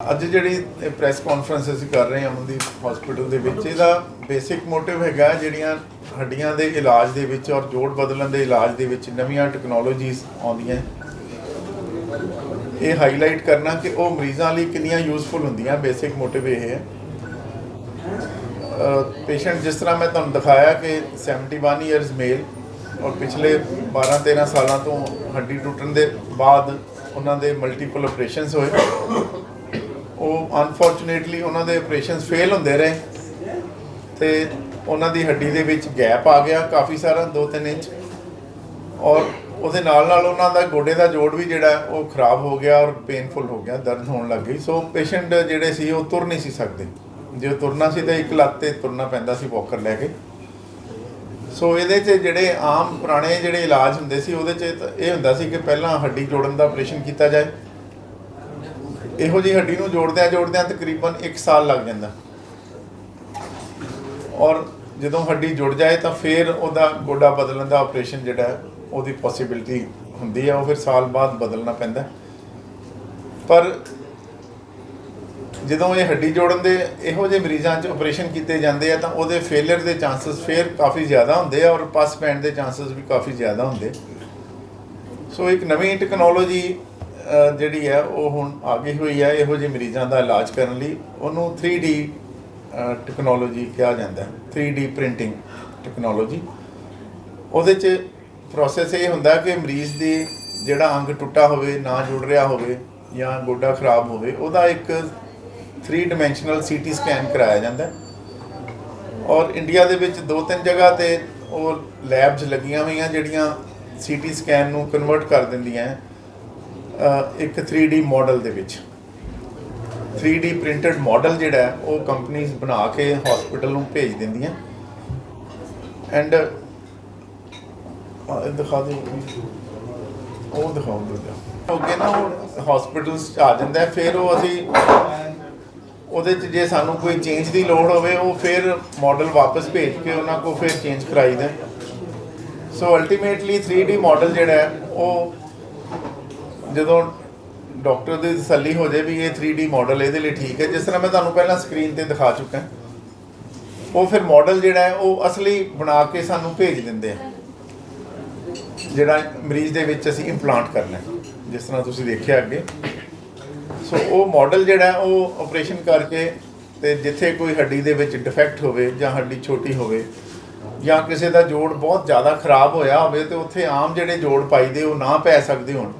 ਅੱਜ ਜਿਹੜੀ press conference ਅਸੀਂ ਕਰ ਰਹੇ ਹਾਂ ਅਮਨਦੀਪ ਹਸਪੀਟਲ ਦੇ ਵਿੱਚ, ਇਹਦਾ ਬੇਸਿਕ ਮੋਟਿਵ ਹੈਗਾ ਜਿਹੜੀਆਂ ਹੱਡੀਆਂ ਦੇ ਇਲਾਜ ਦੇ ਵਿੱਚ ਔਰ ਜੋੜ ਬਦਲਣ ਦੇ ਇਲਾਜ ਦੇ ਵਿੱਚ ਨਵੀਆਂ ਟੈਕਨੋਲੋਜੀਜ਼ ਆਉਂਦੀਆਂ। ਇਹ ਹਾਈਲਾਈਟ ਕਰਨਾ ਕਿ ਉਹ ਮਰੀਜ਼ਾਂ ਲਈ ਕਿੰਨੀਆਂ ਯੂਸਫੁਲ ਹੁੰਦੀਆਂ ਬੇਸਿਕ ਮੋਟਿਵ ਇਹ ਹੈ। ਪੇਸ਼ੈਂਟ ਜਿਸ ਤਰ੍ਹਾਂ ਮੈਂ ਤੁਹਾਨੂੰ ਦਿਖਾਇਆ ਕਿ 71 ਇਅਰਸ ਮੇਲ ਔਰ ਪਿਛਲੇ 12 13 ਸਾਲਾਂ ਤੋਂ ਹੱਡੀ ਟੁੱਟਣ ਦੇ ਬਾਅਦ ਉਹਨਾਂ ਦੇ ਮਲਟੀਪਲ ਆਪਰੇਸ਼ਨਸ ਹੋਏ। ਉਹ ਅਨਫੋਰਚੂਨੇਟਲੀ ਉਹਨਾਂ ਦੇ ਆਪਰੇਸ਼ਨਸ ਫੇਲ ਹੁੰਦੇ ਰਹੇ ਤੇ ਉਹਨਾਂ ਦੀ ਹੱਡੀ ਦੇ ਵਿੱਚ ਗੈਪ ਆ ਗਿਆ ਕਾਫੀ ਸਾਰਾ 2-3 ਇੰਚ। ਔਰ ਉਹਦੇ ਨਾਲ ਨਾਲ ਉਹਨਾਂ ਦਾ ਗੋਡੇ ਦਾ ਜੋੜ ਵੀ ਜਿਹੜਾ, ਉਹ ਖਰਾਬ ਹੋ ਗਿਆ ਔਰ ਪੇਨਫੁਲ ਹੋ ਗਿਆ, ਦਰਦ ਹੋਣ ਲੱਗ ਗਈ। ਸੋ ਪੇਸ਼ੈਂਟ ਜਿਹੜੇ ਸੀ, ਉਹ ਤੁਰ ਨਹੀਂ ਸੀ ਸਕਦੇ। ਜੇ ਤੁਰਨਾ ਸੀ ਤਾਂ ਇੱਕ ਲੱਤ ਤੇ ਤੁਰਨਾ ਪੈਂਦਾ ਸੀ ਵਾਕਰ ਲੈ ਕੇ। ਸੋ ਇਹਦੇ 'ਚ ਜਿਹੜੇ ਆਮ ਪੁਰਾਣੇ ਜਿਹੜੇ ਇਲਾਜ ਹੁੰਦੇ ਸੀ, ਉਹਦੇ 'ਚ ਤਾਂ ਇਹ ਹੁੰਦਾ ਸੀ ਕਿ ਪਹਿਲਾਂ ਹੱਡੀ ਜੋੜਨ ਦਾ ਆਪਰੇਸ਼ਨ ਕੀਤਾ ਜਾਏ। ਇਹੋ ਜਿਹੀ ਹੱਡੀ ਨੂੰ ਜੋੜਦਿਆਂ ਜੋੜਦਿਆਂ ਤਕਰੀਬਨ 1 ਸਾਲ ਲੱਗ ਜਾਂਦਾ। ਔਰ ਜਦੋਂ ਹੱਡੀ ਜੁੜ ਜਾਏ ਤਾਂ ਫਿਰ ਉਹਦਾ ਗੋਡਾ ਬਦਲਣ ਦਾ ਆਪਰੇਸ਼ਨ ਜਿਹੜਾ ਉਹਦੀ ਪੋਸਿਬਿਲਿਟੀ ਹੁੰਦੀ ਹੈ, ਉਹ ਫਿਰ ਸਾਲ ਬਾਅਦ ਬਦਲਣਾ ਪੈਂਦਾ ਪਰ ਜਦੋਂ ਇਹ ਹੱਡੀ ਜੋੜਨ ਦੇ ਇਹੋ ਜਿਹੇ ਮਰੀਜ਼ਾਂ 'ਚ ਆਪਰੇਸ਼ਨ ਕੀਤੇ ਜਾਂਦੇ ਆ, ਤਾਂ ਉਹਦੇ ਫੇਲਿਅਰ ਦੇ ਚਾਂਸਸ ਫਿਰ ਕਾਫੀ ਜ਼ਿਆਦਾ ਹੁੰਦੇ ਆ ਔਰ ਪਸ ਪੈਣ ਦੇ ਚਾਂਸਸ ਵੀ ਕਾਫੀ ਜ਼ਿਆਦਾ ਹੁੰਦੇ। ਸੋ ਇੱਕ ਨਵੀਂ ਟੈਕਨੋਲੋਜੀ ਜਿਹੜੀ ਹੈ, ਉਹ ਹੁਣ ਆ ਗਈ ਹੋਈ ਹੈ, ਇਹੋ ਜਿਹੇ ਮਰੀਜ਼ਾਂ ਦਾ ਇਲਾਜ ਕਰਨ ਲਈ। ਉਹਨੂੰ 3D ਟੈਕਨੋਲੋਜੀ ਕਿਹਾ ਜਾਂਦਾ ਹੈ। 3D ਪ੍ਰਿੰਟਿੰਗ ਟੈਕਨੋਲੋਜੀ ਉਹਦੇ 'ਚ ਪ੍ਰੋਸੈਸ ਇਹ ਹੁੰਦਾ ਕਿ ਮਰੀਜ਼ ਦੀ ਜਿਹੜਾ ਅੰਗ ਟੁੱਟਾ ਹੋਵੇ, ਨਾ ਜੁੜ ਰਿਹਾ ਹੋਵੇ ਜਾਂ ਗੋਡਾ ਖਰਾਬ ਹੋਵੇ, ਉਹਦਾ ਇੱਕ 3 ਡਾਈਮੈਂਸ਼ਨਲ ਸੀਟੀ ਸਕੈਨ ਕਰਾਇਆ ਜਾਂਦਾ ਔਰ ਇੰਡੀਆ ਦੇ ਵਿੱਚ ਦੋ ਤਿੰਨ ਜਗ੍ਹਾ ਤੇ ਉਹ ਲੈਬਸ ਲੱਗੀਆਂ ਹੋਈਆਂ ਜਿਹੜੀਆਂ ਸੀਟੀ ਸਕੈਨ ਨੂੰ ਕਨਵਰਟ ਕਰ ਦਿੰਦੀਆਂ ਇੱਕ 3D ਮਾਡਲ ਦੇ ਵਿੱਚ। 3D ਪ੍ਰਿੰਟਡ ਮਾਡਲ ਜਿਹੜਾ ਉਹ ਕੰਪਨੀਆਂ ਬਣਾ ਕੇ ਹਸਪੀਟਲ ਨੂੰ ਭੇਜ ਦਿੰਦੀਆਂ। ਐਂਡ ਦਿਖਾ ਦਿਓ। ਉਹ ਦਿਖਾਉਂ ਦਿਓ ਅੱਗੇ ਨਾ ਉਹ ਹਸਪੀਟਲਸ ਚ ਆ ਜਾਂਦਾ ਫਿਰ ਉਹ ਅਸੀਂ ਉਹਦੇ ਚ ਜੇ ਸਾਨੂੰ ਕੋਈ ਚੇਂਜ ਦੀ ਲੋੜ ਹੋਵੇ, ਉਹ ਫਿਰ ਮਾਡਲ ਵਾਪਸ ਭੇਜ ਕੇ ਉਹਨਾਂ ਕੋ ਫਿਰ ਚੇਂਜ ਕਰਾਈਦਾ ਸੋ ਅਲਟੀਮੇਟਲੀ 3D ਮਾਡਲ ਜਿਹੜਾ ਹੈ, ਉਹ ਜਦੋਂ ਡਾਕਟਰ ਦੀ ਤਸੱਲੀ ਹੋ ਜਾਏ ਵੀ ਇਹ 3D ਮਾਡਲ ਇਹਦੇ ਲਈ ਠੀਕ ਹੈ, ਜਿਸ ਤਰ੍ਹਾਂ ਮੈਂ ਤੁਹਾਨੂੰ ਪਹਿਲਾਂ ਸਕਰੀਨ ਤੇ ਦਿਖਾ ਚੁੱਕਾ ਉਹ ਫਿਰ ਮਾਡਲ ਜਿਹੜਾ ਹੈ, ਉਹ ਅਸਲੀ ਬਣਾ ਕੇ ਸਾਨੂੰ ਭੇਜ ਦਿੰਦੇ ਆ। ਜਿਹੜਾ ਮਰੀਜ਼ ਦੇ ਵਿੱਚ ਅਸੀਂ ਇੰਪਲਾਂਟ ਕਰਨਾ ਜਿਸ ਤਰ੍ਹਾਂ ਤੁਸੀਂ ਦੇਖਿਆ ਅੱਗੇ। ਸੋ ਉਹ ਮਾਡਲ ਜਿਹੜਾ ਉਹ ਆਪਰੇਸ਼ਨ ਕਰਕੇ ਤੇ ਜਿੱਥੇ ਕੋਈ ਹੱਡੀ ਦੇ ਵਿੱਚ ਡਿਫੈਕਟ ਹੋਵੇ ਜਾਂ ਹੱਡੀ ਛੋਟੀ ਹੋਵੇ ਜਾਂ ਕਿਸੇ ਦਾ ਜੋੜ ਬਹੁਤ ਜ਼ਿਆਦਾ ਖਰਾਬ ਹੋਇਆ ਹੋਵੇ ਤੇ ਉੱਥੇ ਆਮ ਜਿਹੜੇ ਜੋੜ ਪਾਈਦੇ ਉਹ ਨਾ ਪੈ ਸਕਦੇ ਹੋਣ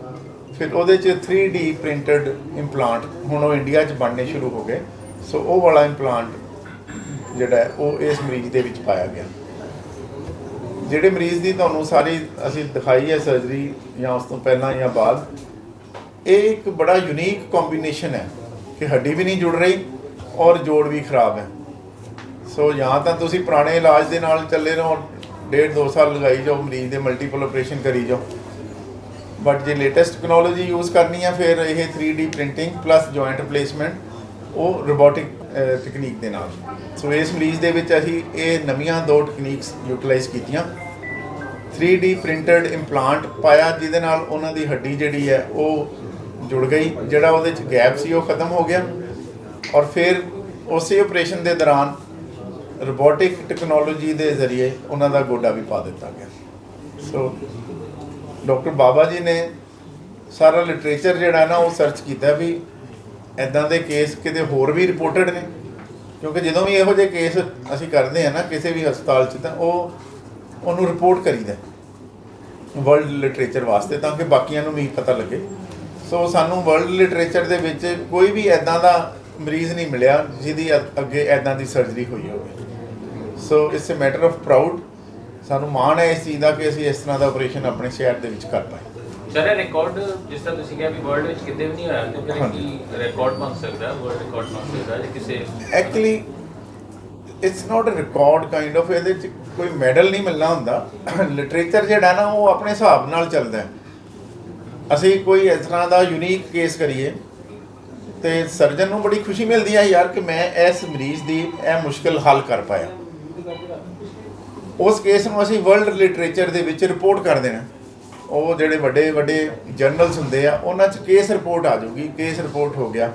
ਫਿਰ ਉਹਦੇ 'ਚ 3D ਪ੍ਰਿੰਟਡ ਇੰਪਲਾਂਟ ਹੁਣ ਉਹ ਇੰਡੀਆ 'ਚ ਬਣਨੇ ਸ਼ੁਰੂ ਹੋ ਗਏ। ਸੋ ਉਹ ਵਾਲਾ ਇੰਪਲਾਂਟ ਜਿਹੜਾ ਉਹ ਇਸ ਮਰੀਜ਼ ਦੇ ਵਿੱਚ ਪਾਇਆ ਗਿਆ। ਜਿਹੜੇ ਮਰੀਜ਼ ਦੀ ਤੁਹਾਨੂੰ ਸਾਰੀ ਅਸੀਂ ਦਿਖਾਈ ਹੈ ਸਰਜਰੀ ਜਾਂ ਉਸ ਤੋਂ ਪਹਿਲਾਂ ਜਾਂ ਬਾਅਦ, ਇਹ ਇੱਕ ਬੜਾ ਯੂਨੀਕ ਕੰਬੀਨੇਸ਼ਨ ਹੈ ਕਿ ਹੱਡੀ ਵੀ ਨਹੀਂ ਜੁੜ ਰਹੀ ਔਰ ਜੋੜ ਵੀ ਖਰਾਬ ਹੈ। ਸੋ ਜਾਂ ਤਾਂ ਤੁਸੀਂ ਪੁਰਾਣੇ ਇਲਾਜ ਦੇ ਨਾਲ ਚੱਲੇ ਰਹੋ, ਡੇਢ ਦੋ ਸਾਲ ਲਗਾਈ ਜਾਓ, ਮਰੀਜ਼ ਦੇ ਮਲਟੀਪਲ ਆਪਰੇਸ਼ਨ ਕਰੀ ਜਾਓ। ਬਟ ਜੇ ਲੇਟੈਸਟ ਟੈਕਨੋਲੋਜੀ ਯੂਜ਼ ਕਰਨੀ ਆ ਫਿਰ ਇਹ 3D printing plus joint replacement ਉਹ ਰੋਬੋਟਿਕ ਤਕਨੀਕ ਦੇ ਨਾਲ ਸੋ ਇਸ ਮਰੀਜ਼ ਦੇ ਵਿੱਚ ਅਸੀਂ ਇਹ ਨਵੀਆਂ ਦੋ ਟੈਕਨੀਕਸ ਯੂਟਿਲਾਈਜ਼ ਕੀਤੀਆਂ 3D ਪ੍ਰਿੰਟਡ ਇੰਪਲਾਂਟ ਪਾਇਆ ਜਿਹਦੇ ਨਾਲ ਉਹਨਾਂ ਦੀ ਹੱਡੀ ਜਿਹੜੀ ਹੈ ਉਹ ਜੁੜ ਗਈ ਜਿਹੜਾ ਉਹਦੇ ਚ ਗੈਪ ਸੀ ਉਹ ਖਤਮ ਹੋ ਗਿਆ ਔਰ ਫਿਰ ਉਸੇ ਆਪਰੇਸ਼ਨ ਦੇ ਦੌਰਾਨ ਰੋਬੋਟਿਕ ਟੈਕਨੋਲੋਜੀ ਦੇ ਜ਼ਰੀਏ ਉਹਨਾਂ ਦਾ ਗੋਡਾ ਵੀ ਪਾ ਦਿੱਤਾ ਗਿਆ ਸੋ ਡਾਕਟਰ ਬਾਬਾ ਜੀ ਨੇ ਸਾਰਾ ਲਿਟਰੇਚਰ ਜਿਹੜਾ ਨਾ ਉਹ ਸਰਚ ਕੀਤਾ ਵੀ ਐਦਾਂ ਦੇ ਕੇਸ ਕਿਤੇ ਹੋਰ ਵੀ ਰਿਪੋਰਟਡ ਨੇ। ਕਿਉਂਕਿ ਜਦੋਂ ਵੀ ਇਹੋ ਜਿਹੇ ਕੇਸ ਅਸੀਂ ਕਰਦੇ ਆ ਨਾ ਕਿਸੇ ਵੀ ਹਸਪਤਾਲ 'ਚ ਤਾਂ ਉਹ ਉਹਨੂੰ ਰਿਪੋਰਟ ਕਰੀਦਾ ਵਰਲਡ ਲਿਟਰੇਚਰ ਵਾਸਤੇ ਤਾਂ ਕਿ ਬਾਕੀਆਂ ਨੂੰ ਵੀ ਪਤਾ ਲੱਗੇ। ਸੋ ਸਾਨੂੰ ਵਰਲਡ ਲਿਟਰੇਚਰ ਦੇ ਵਿੱਚ ਕੋਈ ਵੀ ਐਦਾਂ ਦਾ ਮਰੀਜ਼ ਨਹੀਂ ਮਿਲਿਆ ਜਿਹਦੀ ਅ- ਅੱਗੇ ਐਦਾਂ ਦੀ ਸਰਜਰੀ ਹੋਈ ਹੋਵੇ। So it's a matter of proud ਸਾਨੂੰ ਮਾਣ ਹੈ ਇਸ ਚੀਜ਼ ਦਾ ਕਿ ਅਸੀਂ ਇਸ ਤਰ੍ਹਾਂ ਦਾ ਆਪਰੇਸ਼ਨ ਆਪਣੇ ਸ਼ਹਿਰ ਦੇ ਵਿੱਚ ਕਰ ਪਾਏ। ਸਰ ਇਹ ਰਿਕਾਰਡ ਜਿਸ ਤਰ੍ਹਾਂ ਤੁਸੀਂ ਕਿਹਾ ਵੀ ਵਰਲਡ ਵਿੱਚ ਕਿਤੇ ਵੀ ਨਹੀਂ ਹੋਇਆ ਤੇ ਫਿਰ ਇਹ ਕੀ ਰਿਕਾਰਡ ਬਣ ਸਕਦਾ ਵਰਲਡ ਰਿਕਾਰਡ ਬਣ ਸਕਦਾ ਜੇ ਕਿਸੇ actually it's not a record kind of ਇਹਦੇ ਚ ਕੋਈ ਮੈਡਲ ਨਹੀਂ ਮਿਲਣਾ ਹੁੰਦਾ। ਲਿਟਰੇਚਰ ਜਿਹੜਾ ਨਾ ਉਹ ਆਪਣੇ ਹਿਸਾਬ ਨਾਲ ਚੱਲਦਾ ਅਸੀਂ ਕੋਈ ਇਸ ਤਰ੍ਹਾਂ ਦਾ ਯੂਨੀਕ ਕੇਸ ਕਰੀਏ ਤੇ ਸਰਜਨ ਨੂੰ ਬੜੀ ਖੁਸ਼ੀ ਮਿਲਦੀ ਹੈ ਯਾਰ ਕਿ ਮੈਂ ਇਸ ਮਰੀਜ਼ ਦੀ ਇਹ ਮੁਸ਼ਕਲ ਹੱਲ ਕਰ ਪਾਇਆ। ਉਸ ਕੇਸ ਨੂੰ ਅਸੀਂ ਵਰਲਡ ਲਿਟਰੇਚਰ ਦੇ ਵਿੱਚ ਰਿਪੋਰਟ ਕਰ ਦੇਣਾ। ਉਹ ਜਿਹੜੇ ਵੱਡੇ ਵੱਡੇ ਜਰਨਲਸ ਹੁੰਦੇ ਆ ਉਹਨਾਂ 'ਚ ਕੇਸ ਰਿਪੋਰਟ ਆ ਜਾਊਗੀ ਕੇਸ ਰਿਪੋਰਟ ਹੋ ਗਿਆ।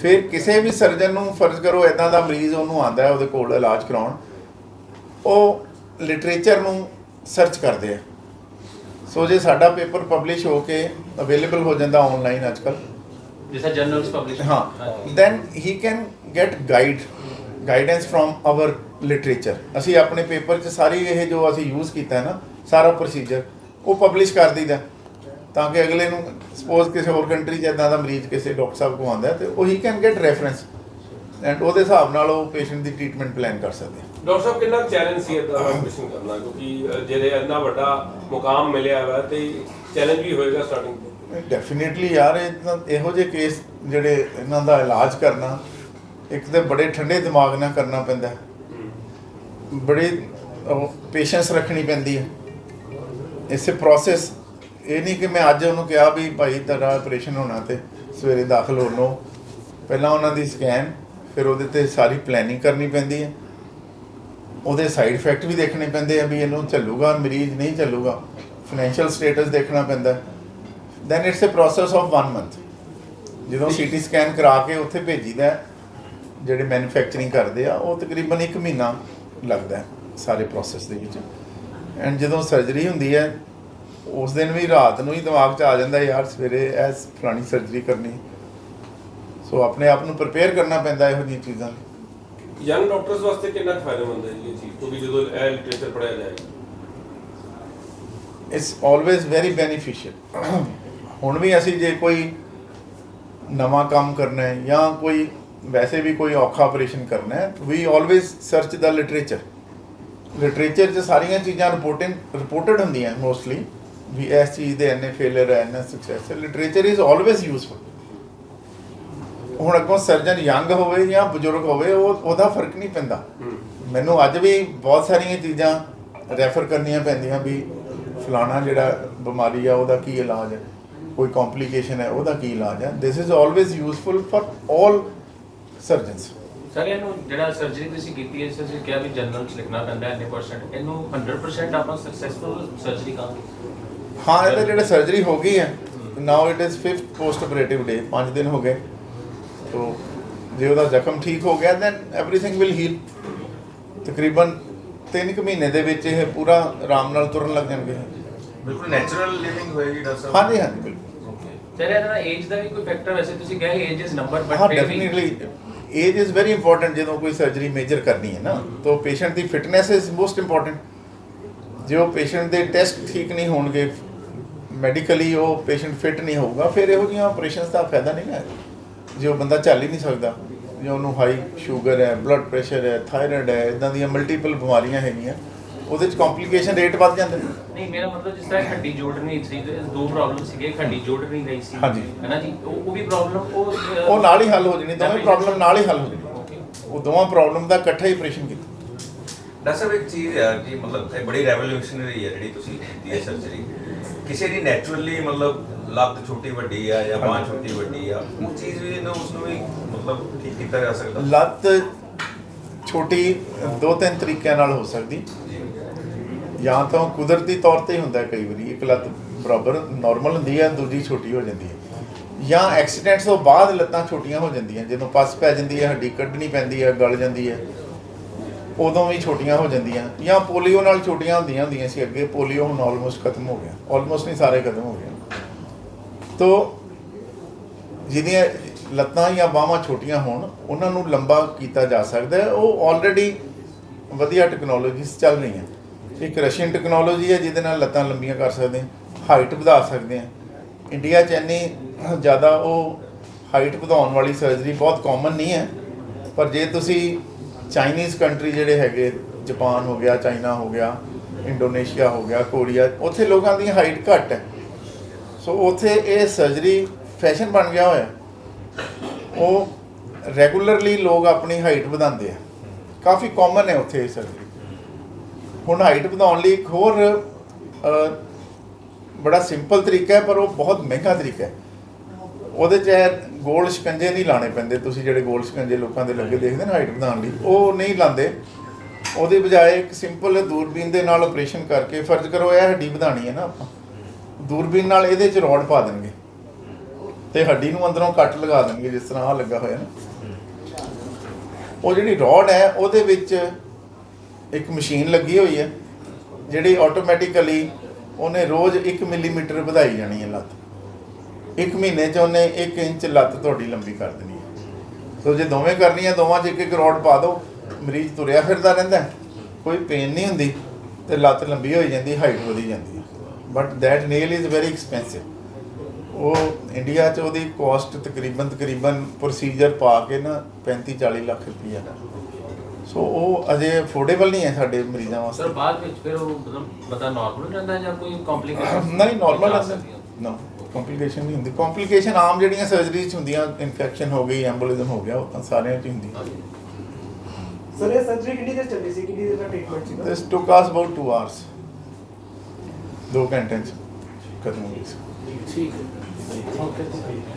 ਫਿਰ ਕਿਸੇ ਵੀ ਸਰਜਨ ਨੂੰ ਫਰਜ਼ ਕਰੋ ਇਦਾਂ ਦਾ ਮਰੀਜ਼ ਉਹਨੂੰ ਆਂਦਾ ਹੈ ਉਹਦੇ ਕੋਲ ਇਲਾਜ ਕਰਾਉਣ। ਉਹ ਲਿਟਰੇਚਰ ਨੂੰ ਸਰਚ ਕਰਦੇ ਆ। ਸੋ ਜੇ ਸਾਡਾ ਪੇਪਰ ਪਬਲਿਸ਼ ਹੋ ਕੇ ਅਵੇਲੇਬਲ ਹੋ ਜਾਂਦਾ ਆਨਲਾਈਨ ਅੱਜਕੱਲ ਜਿਸ ਜਰਨਲਸ ਪਬਲਿਸ਼ ਹਾਂ। Then he can get guide guidance from our literature ਅਸੀਂ ਆਪਣੇ ਪੇਪਰ 'ਚ ਸਾਰੀ ਇਹ ਜੋ ਅਸੀਂ ਯੂਜ਼ ਕੀਤਾ ਹੈ ਨਾ ਸਾਰਾ ਪ੍ਰੋਸੀਜਰ ਉਹ ਪਬਲਿਸ਼ ਕਰ ਦਈਦਾ ਤਾਂ ਕਿ ਅਗਲੇ ਨੂੰ ਸਪੋਜ਼ ਕਿਸੇ ਹੋਰ ਕੰਟਰੀ 'ਚ ਇਦਾਂ ਦਾ ਮਰੀਜ਼ ਕਿਸੇ ਡਾਕਟਰ ਸਾਹਿਬ ਕੋਲ ਆਉਂਦਾ ਤੇ ਉਹ he can get reference and ਉਹਦੇ ਹਿਸਾਬ ਨਾਲ ਉਹ ਪੇਸ਼ੈਂਟ ਦੀ ਟ੍ਰੀਟਮੈਂਟ ਪਲਾਨ ਕਰ ਸਕਦੇ ਆ ਡਾਕਟਰ ਸਾਹਿਬ ਕਿੰਨਾ ਚੈਲੰਜ ਸੀ ਇਦਾਂ ਆਪਰੇਸ਼ਨ ਕਰਨਾ ਕਿਉਂਕਿ ਜਿਹੜੇ ਇੰਨਾ ਵੱਡਾ ਮੁਕਾਮ ਮਿਲਿਆ ਵਾ ਤੇ ਚੈਲੰਜ ਵੀ ਹੋਏਗਾ ਸਟਾਰਟਿੰਗ ਤੋਂ। ਡੈਫੀਨਿਟਲੀ ਯਾਰ ਇਹੋ ਜਿਹੇ ਕੇਸ ਜਿਹੜੇ ਇਹਨਾਂ ਦਾ ਇਲਾਜ ਕਰਨਾ ਇੱਕ ਤੇ ਬੜੇ ਠੰਡੇ ਦਿਮਾਗ ਨਾਲ ਕਰਨਾ ਪੈਂਦਾ। ਬੜੀ ਪੇਸ਼ੈਂਸ ਰੱਖਣੀ ਪੈਂਦੀ ਹੈ। ਇਸੇ ਪ੍ਰੋਸੈਸ ਇਹ ਨਹੀਂ ਕਿ ਮੈਂ ਅੱਜ ਉਹਨੂੰ ਕਿਹਾ ਵੀ ਭਾਈ ਤੇਰਾ ਆਪਰੇਸ਼ਨ ਹੋਣਾ ਤੇ ਸਵੇਰੇ ਦਾਖਲ ਹੋ ਲਓ ਪਹਿਲਾਂ ਉਹਨਾਂ ਦੀ ਸਕੈਨ ਫਿਰ ਉਹਦੇ ਤੇ ਸਾਰੀ ਪਲੈਨਿੰਗ ਕਰਨੀ ਪੈਂਦੀ ਹੈ। ਉਹਦੇ ਸਾਈਡ ਇਫੈਕਟ ਵੀ ਦੇਖਣੇ ਪੈਂਦੇ ਆ ਵੀ ਇਹਨੂੰ ਚੱਲੂਗਾ ਮਰੀਜ਼ ਨਹੀਂ ਚੱਲੂਗਾ। ਫਾਈਨੈਂਸ਼ੀਅਲ ਸਟੇਟਸ ਦੇਖਣਾ ਪੈਂਦਾ then it's a process of 1 month ਜਦੋਂ ਸੀਟੀ ਸਕੈਨ ਕਰਾ ਕੇ ਉੱਥੇ ਭੇਜੀਦਾ ਜਿਹੜੇ ਮੈਨੂਫੈਕਚਰਿੰਗ ਕਰਦੇ ਆ ਉਹ ਤਕਰੀਬਨ 1 ਮਹੀਨਾ ਲੱਗਦਾ ਹੈ ਸਾਰੇ ਪ੍ਰੋਸੈਸ ਦੇ ਵਿੱਚ। ਐਂਡ ਜਦੋਂ ਸਰਜਰੀ ਹੁੰਦੀ ਹੈ ਉਸ ਦਿਨ ਵੀ ਰਾਤ ਨੂੰ ਹੀ ਦਿਮਾਗ 'ਚ ਆ ਜਾਂਦਾ ਯਾਰ ਸਵੇਰੇ ਐਸ ਫਲਾਣੀ ਸਰਜਰੀ ਕਰਨੀ ਸੋ ਆਪਣੇ ਆਪ ਨੂੰ ਪ੍ਰਿਪੇਅਰ ਕਰਨਾ ਪੈਂਦਾ ਇਹੋ ਜਿਹੀਆਂ ਚੀਜ਼ਾਂ ਲਈ। ਯੰਗ ਡਾਕਟਰਸ ਵਾਸਤੇ ਕਿੰਨਾ ਫਾਇਦੇਮੰਦ ਹੈ ਇਹ ਚੀਜ਼ ਕਿਉਂਕਿ ਜਦੋਂ ਇਹ ਲਿਟਰੇਚਰ ਪੜਿਆ ਜਾਏਗਾ ਇਟਸ ਆਲਵੇਜ਼ ਵੈਰੀ ਬੈਨੀਫੀਸ਼ੀਅਲ ਹੁਣ ਵੀ ਅਸੀਂ ਜੇ ਕੋਈ ਨਵਾਂ ਕੰਮ ਕਰਨਾ ਹੈ ਜਾਂ ਕੋਈ ਵੈਸੇ ਵੀ ਕੋਈ ਔਖਾ ਆਪਰੇਸ਼ਨ ਕਰਨਾ ਹੈ। We always search the literature literature 'ਚ ਸਾਰੀਆਂ ਚੀਜ਼ਾਂ ਰਿਪੋਰਟਿੰਗ ਰਿਪੋਰਟਡ ਹੁੰਦੀਆਂ ਮੋਸਟਲੀ ਵੀ ਇਸ ਚੀਜ਼ ਦੇ ਇੰਨੇ ਫੇਲਰ ਹੈ, ਇੰਨਾ ਸਕਸੈਸ ਹੈ। ਲਿਟਰੇਚਰ ਇਜ਼ ਆਲਵੇਜ਼ ਯੂਸਫੁਲ ਹੁਣ ਅੱਗੋਂ ਸਰਜਨ ਯੰਗ ਹੋਵੇ ਜਾਂ ਬਜ਼ੁਰਗ ਹੋਵੇ, ਉਹ, ਉਹਦਾ ਫ਼ਰਕ ਨਹੀਂ ਪੈਂਦਾ। ਮੈਨੂੰ ਅੱਜ ਵੀ ਬਹੁਤ ਸਾਰੀਆਂ ਚੀਜ਼ਾਂ ਰੈਫਰ ਕਰਨੀਆਂ ਪੈਂਦੀਆਂ ਵੀ ਫਲਾਣਾ ਜਿਹੜਾ ਬਿਮਾਰੀ ਆ, ਉਹਦਾ ਕੀ ਇਲਾਜ ਹੈ? ਕੋਈ ਕੰਪਲਿਕੇਸ਼ਨ ਹੈ, ਉਹਦਾ ਕੀ ਇਲਾਜ ਹੈ? This is always useful for all surgeons sir ਇਹਨੂੰ ਜਿਹੜਾ ਸਰਜਰੀ ਤੁਸੀਂ ਕੀਤੀ ਹੈ ਜਿਸ ਤਰ੍ਹਾਂ ਤੁਸੀਂ ਕਿਹਾ ਵੀ ਜਰਨਲ ਚ ਲਿਖਣਾ ਪੈਂਦਾ ਹੈ ਇੰਨੇ ਪਰਸੈਂਟ ਇਹਨੂੰ 100% ਆਪਾਂ ਸਕਸੈਸਫੁਲ ਸਰਜਰੀ ਕਹਾਂਗੇ ਹਾਂ ਇਹਦਾ ਜਿਹੜਾ ਸਰਜਰੀ ਹੋ ਗਈ ਹੈ now it is 5th post operative day 5 ਦਿਨ ਹੋ ਗਏ ਤੋ ਜੇ ਉਹਦਾ ਜ਼ਖਮ ਠੀਕ ਹੋ ਗਿਆ ਦੈਨ एवरीथिंग ਵਿਲ ਹੀਲ ਤਕਰੀਬਨ 3 ਕੁ ਮਹੀਨੇ ਦੇ ਵਿੱਚ ਇਹ ਪੂਰਾ ਆਰਾਮ ਨਾਲ ਤੁਰਨ ਲੱਗ ਜਾਣਗੇ ਬਿਲਕੁਲ ਨੈਚੁਰਲ ਲਿਵਿੰਗ ਹੋਏਗੀ ਡਾਕਟਰ ਸਾਹਿਬ ਹਾਂਜੀ ਹਾਂਜੀ ਬਿਲਕੁਲ ਸਰ ਇਹਦਾ ਏਜ ਦਾ ਵੀ ਕੋਈ ਫੈਕਟਰ ਵੈਸੇ ਤੁਸੀਂ ਕਹੇ ਏਜ ਇਜ਼ ਨੰਬਰ ਬਟ ਹਾਂ definitely age is very important ਜਦੋਂ ਕੋਈ ਸਰਜਰੀ ਮੇਜਰ ਕਰਨੀ ਹੈ ਨਾ ਤਾਂ ਪੇਸ਼ੈਂਟ ਦੀ ਫਿਟਨੈਸ ਇਜ਼ ਮੋਸਟ ਇੰਪੋਰਟੈਂਟ ਜੇ ਉਹ ਪੇਸ਼ੈਂਟ ਦੇ ਟੈਸਟ ਠੀਕ ਨਹੀਂ ਹੋਣਗੇ ਮੈਡੀਕਲੀ ਉਹ ਪੇਸ਼ੈਂਟ ਫਿਟ ਨਹੀਂ ਹੋਊਗਾ ਫਿਰ ਇਹੋ ਜਿਹੀਆਂ ਆਪਰੇਸ਼ਨਸ ਦਾ ਫਾਇਦਾ ਨਹੀਂ ਹੈ। ਜੇ ਉਹ ਬੰਦਾ ਚੱਲ ਹੀ ਨਹੀਂ ਸਕਦਾ ਜੇ ਉਹਨੂੰ ਹਾਈ ਸ਼ੂਗਰ ਹੈ ਬਲੱਡ ਪ੍ਰੈਸ਼ਰ ਹੈ ਥਾਇਰਾਇਡ ਹੈ ਇਦਾਂ ਦੀਆਂ ਮਲਟੀਪਲ ਬਿਮਾਰੀਆਂ ਹੈਗੀਆਂ ਉਹਦੇ ਚ ਕੰਪਲਿਕੇਸ਼ਨ ਰੇਟ ਵੱਧ ਜਾਂਦੇ ਨੇ। ਨਹੀਂ ਮੇਰਾ ਮਤਲਬ ਜਿਸ ਤਰ੍ਹਾਂ ਹੱਡੀ ਜੋੜ ਨਹੀਂ ਸੀ ਤੇ ਦੋ ਪ੍ਰੋਬਲਮ ਸੀਗੇ ਇੱਕ ਹੱਡੀ ਜੋੜ ਨਹੀਂ ਰਹੀ ਸੀ। ਹਾਂਜੀ। ਹੈ ਨਾ ਜੀ? ਉਹ ਉਹ ਵੀ ਪ੍ਰੋਬਲਮ ਉਹ ਅਹ, ਉਹ ਨਾਲ ਹੀ ਹੱਲ ਹੋ ਜਾਣੀ ਦੋਵੇਂ ਪ੍ਰੋਬਲਮ ਨਾਲ ਹੀ ਹੱਲ ਹੋ ਜਾਣੀ. ਉਹ ਦੋਵਾਂ ਪ੍ਰੋਬਲਮ ਦਾ ਇਕੱਠਾ ਹੀ ਆਪਰੇਸ਼ਨ ਕੀਤਾ। ਡਾਕਟਰ ਸਾਹਿਬ ਇੱਕ ਚੀਜ਼ ਹੈ ਕਿ ਮਤਲਬ ਇਹ ਬੜੀ ਰੈਵੋਲੂਸ਼ਨਰੀ ਹੈ ਜਿਹੜੀ ਤੁਸੀਂ ਕੀਤੀ ਹੈ ਸਰਜਰੀ ਕਿਸੇ ਦੀ ਨੈਚੁਰਲੀ ਮਤਲਬ ਲੱਤ ਛੋਟੀ ਵੱਡੀ ਆ ਜਾਂ ਬਾਂਹ ਛੋਟੀ ਵੱਡੀ ਆ ਉਹ ਚੀਜ਼ ਵੀ ਇਹਨੂੰ ਉਸ ਨੂੰ ਵੀ ਮਤਲਬ ਠੀਕ ਕੀਤਾ ਜਾ ਸਕਦਾ। ਲੱਤ ਛੋਟੀ ਦੋ ਤਿੰਨ ਤਰੀਕਿਆਂ ਨਾਲ ਹੋ ਸਕਦੀ। ਜਾਂ। ਜਾਂ ਤਾਂ ਕੁਦਰਤੀ ਤੌਰ ਤੇ ਹੁੰਦਾ ਕਈ ਵਾਰੀ ਇੱਕ ਲੱਤ ਬਰਾਬਰ ਨਾਰਮਲ ਹੁੰਦੀ ਹੈ, ਦੂਜੀ ਛੋਟੀ ਹੋ ਜਾਂਦੀ ਹੈ। ਜਾਂ ਐਕਸੀਡੈਂਟਸ ਤੋਂ ਬਾਅਦ ਲੱਤਾਂ ਛੋਟੀਆਂ ਹੋ ਜਾਂਦੀਆਂ, ਜਦੋਂ ਪਸ ਪੈ ਜਾਂਦੀ ਹੈ, ਹੱਡੀ ਕੱਢਣੀ ਪੈਂਦੀ ਹੈ, ਗਲ ਜਾਂਦੀ ਹੈ, ਉਦੋਂ ਵੀ ਛੋਟੀਆਂ ਹੋ ਜਾਂਦੀਆਂ। ਜਾਂ ਪੋਲੀਓ ਨਾਲ ਛੋਟੀਆਂ ਹੁੰਦੀਆਂ ਹੁੰਦੀਆਂ ਸੀ, ਅੱਗੇ ਪੋਲੀਓ ਹੁਣ ਆਲਮੋਸਟ ਖਤਮ ਹੋ ਗਿਆ ਆਲਮੋਸਟ ਨਹੀਂ, ਸਾਰੇ ਖਤਮ ਹੋ ਗਏ। ਤੋ ਜਿਹਦੀਆਂ ਲੱਤਾਂ ਜਾਂ ਬਾਹਾਂ ਛੋਟੀਆਂ ਹੋਣ, ਉਹਨਾਂ ਨੂੰ ਲੰਬਾ ਕੀਤਾ ਜਾ ਸਕਦਾ ਹੈ। ਉਹ ਆਲਰੇਡੀ ਵਧੀਆ ਟੈਕਨੋਲੋਜੀਸ ਚੱਲ ਰਹੀਆਂ। ਇੱਕ ਰਸ਼ੀਅਨ ਟੈਕਨੋਲੋਜੀ ਹੈ, ਜਿਹਦੇ ਨਾਲ ਲੱਤਾਂ ਲੰਬੀਆਂ ਕਰ ਸਕਦੇ ਹਾਂ ਹਾਈਟ ਵਧਾ ਸਕਦੇ ਹਾਂ। ਇੰਡੀਆ 'ਚ ਇੰਨੀ ਜ਼ਿਆਦਾ ਉਹ ਹਾਈਟ ਵਧਾਉਣ ਵਾਲੀ ਸਰਜਰੀ ਬਹੁਤ ਕਾਮਨ ਨਹੀਂ ਹੈ, ਪਰ ਜੇ ਤੁਸੀਂ ਚਾਈਨੀਜ਼ ਕੰਟਰੀ ਜਿਹੜੇ ਹੈਗੇ ਜਾਪਾਨ ਹੋ ਗਿਆ ਚਾਈਨਾ ਹੋ ਗਿਆ ਇੰਡੋਨੇਸ਼ੀਆ ਹੋ ਗਿਆ ਕੋਰੀਆ ਉੱਥੇ ਲੋਕਾਂ ਦੀ ਹਾਈਟ ਘੱਟ ਹੈ। ਸੋ ਉੱਥੇ ਇਹ ਸਰਜਰੀ ਫੈਸ਼ਨ ਬਣ ਗਿਆ ਹੋਇਆ। ਉਹ ਰੈਗੂਲਰਲੀ ਲੋਕ ਆਪਣੀ ਹਾਈਟ ਵਧਾਉਂਦੇ ਆ। ਕਾਫੀ ਕਾਮਨ ਹੈ ਉੱਥੇ ਇਹ ਸਰਜਰੀ ਹੁਣ ਹਾਈਟ ਵਧਾਉਣ ਲਈ ਇੱਕ ਹੋਰ ਬੜਾ ਸਿੰਪਲ ਤਰੀਕਾ ਹੈ, ਪਰ ਉਹ ਬਹੁਤ ਮਹਿੰਗਾ ਤਰੀਕਾ ਹੈ। ਉਹਦੇ ਚ ਇਹ ਗੋਲ ਸ਼ਿਕੰਜੇ ਨਹੀਂ ਲਾਣੇ ਪੈਂਦੇ। ਤੁਸੀਂ ਜਿਹੜੇ ਗੋਲ ਸ਼ਿਕੰਜੇ ਲੋਕਾਂ ਦੇ ਲੱਗੇ ਦੇਖਦੇ ਨਾ ਹਾਈਟ ਵਧਾਉਣ ਲਈ, ਉਹ ਨਹੀਂ ਲਾਉਂਦੇ। ਉਹਦੇ ਬਜਾਏ ਇੱਕ ਸਿੰਪਲ ਦੂਰਬੀਨ ਦੇ ਨਾਲ ਆਪਰੇਸ਼ਨ ਕਰਕੇ ਫਰਜ਼ ਕਰੋ, ਇਹ ਹੱਡੀ ਵਧਾਣੀ ਹੈ ਨਾ ਆਪਾਂ। ਦੂਰਬੀਨ ਨਾਲ ਇਹਦੇ ਚ ਰੋਡ ਪਾ ਦੇਣਗੇ। ਤੇ ਹੱਡੀ ਨੂੰ ਅੰਦਰੋਂ ਕੱਟ ਲਗਾ ਦੇਣਗੇ, ਜਿਸ ਤਰ੍ਹਾਂ ਆ ਲੱਗਾ ਹੋਇਆ ਨਾ। ਉਹ ਜਿਹੜੀ ਰੋਡ ਹੈ, ਉਹਦੇ ਵਿੱਚ ਇੱਕ ਮਸ਼ੀਨ ਲੱਗੀ ਹੋਈ ਹੈ, ਜਿਹੜੀ ਆਟੋਮੈਟਿਕਲੀ ਉਹਨੇ ਰੋਜ਼ 1 ਮਿਲੀਮੀਟਰ ਵਧਾਈ ਜਾਣੀ ਹੈ ਲੱਤ। ਇੱਕ ਮਹੀਨੇ 'ਚ ਉਹਨੇ 1 ਇੰਚ ਲੱਤ ਤੁਹਾਡੀ ਲੰਬੀ ਕਰ ਦੇਣੀ ਹੈ। ਸੋ ਜੇ ਦੋਵੇਂ ਕਰਨੀਆਂ, ਦੋਵਾਂ 'ਚ ਇੱਕ ਇੱਕ ਰੋਡ ਪਾ ਦਿਓ, ਮਰੀਜ਼ ਤੁਰਿਆ ਫਿਰਦਾ ਰਹਿੰਦਾ ਕੋਈ ਪੇਨ ਨਹੀਂ ਹੁੰਦੀ ਤੇ ਲੱਤ ਲੰਬੀ ਹੋਈ ਜਾਂਦੀ ਹਾਈਟ ਵਧੀ ਜਾਂਦੀ ਹੈ। But that nail is very expensive ਉਹ ਇੰਡੀਆ 'ਚ ਉਹਦੀ ਕੋਸਟ ਤਕਰੀਬਨ ਤਕਰੀਬਨ ਪ੍ਰੋਸੀਜਰ ਪਾ ਕੇ ਨਾ 35 40 ਲੱਖ ਰੁਪਈਆ। ਸੋ ਉਹ ਅਜੇ ਅਫੋਰਡੇਬਲ ਨਹੀਂ ਹੈ ਸਾਡੇ ਮਰੀਜ਼ਾਂ ਸਰ ਵਾਸਤੇ ਬਾਅਦ ਵਿੱਚ ਫਿਰ ਉਹ ਮਤਲਬ ਪਤਾ ਨਾਰਮਲ ਰਹਿੰਦਾ ਜਾਂ ਕੋਈ ਕੰਪਲਿਕੇਸ਼ਨ ਨਹੀਂ ਨਾਰਮਲ ਨਾ ਕੰਪਲਿਕੇਸ਼ਨ ਨਹੀਂ ਹੁੰਦੀ। ਕੰਪਲਿਕੇਸ਼ਨ ਆਮ ਜਿਹੜੀਆਂ ਸਰਜਰੀਜ਼ ਹੁੰਦੀਆਂ ਇਨਫੈਕਸ਼ਨ ਹੋ ਗਈ ਐਂਬੋਲਿਜ਼ਮ ਹੋ ਗਿਆ ਉਹ ਤਾਂ ਸਾਰਿਆਂ 'ਚ ਹੀ ਹੁੰਦੀ। ਸਰ ਇਹ ਸਰਜਰੀ ਕਿੰਨੀ ਦੇਰ ਚੱਲੀ ਸੀ? ਕਿੰਨੀ ਦੇਰ ਦਾ treatment C this took us about 2 hours 2 ਘੰਟਿਆਂ 'ਚ ਖਤਮ ਹੋ ਗਈ ਸੀ। ਠੀਕ ਹੈ। ਓਕੇ